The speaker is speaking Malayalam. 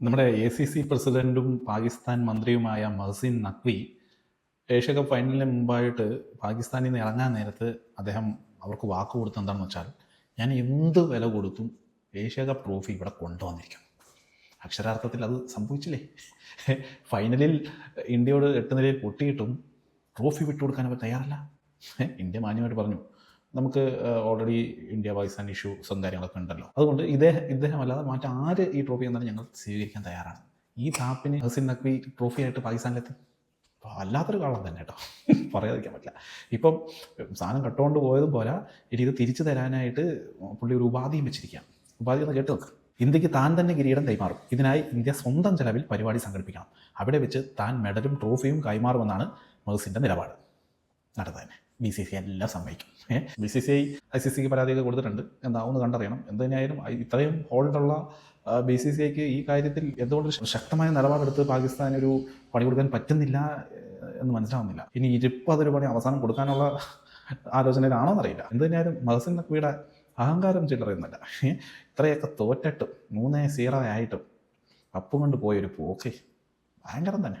നമ്മുടെ എ സി സി പ്രസിഡന്റും പാകിസ്ഥാൻ മന്ത്രിയുമായ മഹസിൻ നഖ്വി ഏഷ്യകപ്പ് ഫൈനലിന് മുമ്പായിട്ട് പാകിസ്ഥാനിൽ നിന്ന് ഇറങ്ങാൻ നേരത്ത് അദ്ദേഹം അവർക്ക് വാക്ക് കൊടുത്ത എന്താണെന്ന് വെച്ചാൽ ഞാൻ എന്ത് വില കൊടുത്തും ഏഷ്യകപ്പ് ട്രോഫി ഇവിടെ കൊണ്ടുവന്നിരിക്കും അക്ഷരാർത്ഥത്തിൽ അത് സംഭവിച്ചില്ലേ? ഫൈനലിൽ ഇന്ത്യയോട് എട്ട് നിലയിൽ പൊട്ടിയിട്ടും ട്രോഫി വിട്ടുകൊടുക്കാൻ അവർ തയ്യാറല്ല. ഇന്ത്യ മാന്യമായിട്ട് പറഞ്ഞു. നമുക്ക് ഓൾറെഡി ഇന്ത്യ പാകിസ്ഥാൻ ഇഷ്യൂസും കാര്യങ്ങളൊക്കെ ഉണ്ടല്ലോ. അതുകൊണ്ട് ഇദ്ദേഹം ഇദ്ദേഹം അല്ലാതെ മറ്റാര് ഈ ട്രോഫി എന്നാലും ഞങ്ങൾ സ്വീകരിക്കാൻ തയ്യാറാണ്. ഈ താപ്പിന് ഹസിൻ നഖ്വി ട്രോഫി ആയിട്ട് പാകിസ്ഥാനിലെത്തി വല്ലാത്തൊരു കാളം തന്നെ കേട്ടോ. പറയാതിരിക്കാൻ പറ്റില്ല. ഇപ്പം സാധനം കട്ടുകൊണ്ട് പോയതും പോരാ. ഇനി ഇത് തിരിച്ചു തരാനായിട്ട് പുള്ളി ഒരു ഉപാധിയും വെച്ചിരിക്കാം ഉപാധി ഒന്ന് കേട്ട് നോക്ക്. ഇന്ത്യയ്ക്ക് താൻ തന്നെ കിരീടം കൈമാറും. ഇതിനായി ഇന്ത്യ സ്വന്തം ചെലവിൽ പരിപാടി സംഘടിപ്പിക്കണം. അവിടെ വെച്ച് താൻ മെഡലും ട്രോഫിയും കൈമാറുമെന്നാണ് മെഹസിന്റെ നിലപാട്. നടന്നത് ബി സി സി എല്ലാം സമ്മതിക്കും. B C C I I C C പരാതിയൊക്കെ കൊടുത്തിട്ടുണ്ട്. എന്താവും കണ്ടറിയണം. എന്തിനായാലും ഇത്രയും ഹോൾഡുള്ള ബി സി സി ഐക്ക് ഈ കാര്യത്തിൽ എന്തുകൊണ്ട് ശക്തമായ നിലപാടെടുത്ത് പാകിസ്ഥാൻ ഒരു പണി കൊടുക്കാൻ പറ്റുന്നില്ല എന്ന് മനസ്സിലാവുന്നില്ല. ഇനി ഇരിപ്പ് അതൊരു പണി അവസാനം കൊടുക്കാനുള്ള ആലോചനയിലാണോ എന്നറിയില്ല. എന്തിനായാലും മഹസിൻ നഖ്വിയുടെ അഹങ്കാരം ചില്ലറിയുന്നില്ല ഇത്രയൊക്കെ തോറ്റിട്ടും മൂന്നേ സീറോ ആയിട്ടും അപ്പും കൊണ്ട് പോയൊരു പോക്കേ ഭയങ്കരം തന്നെ.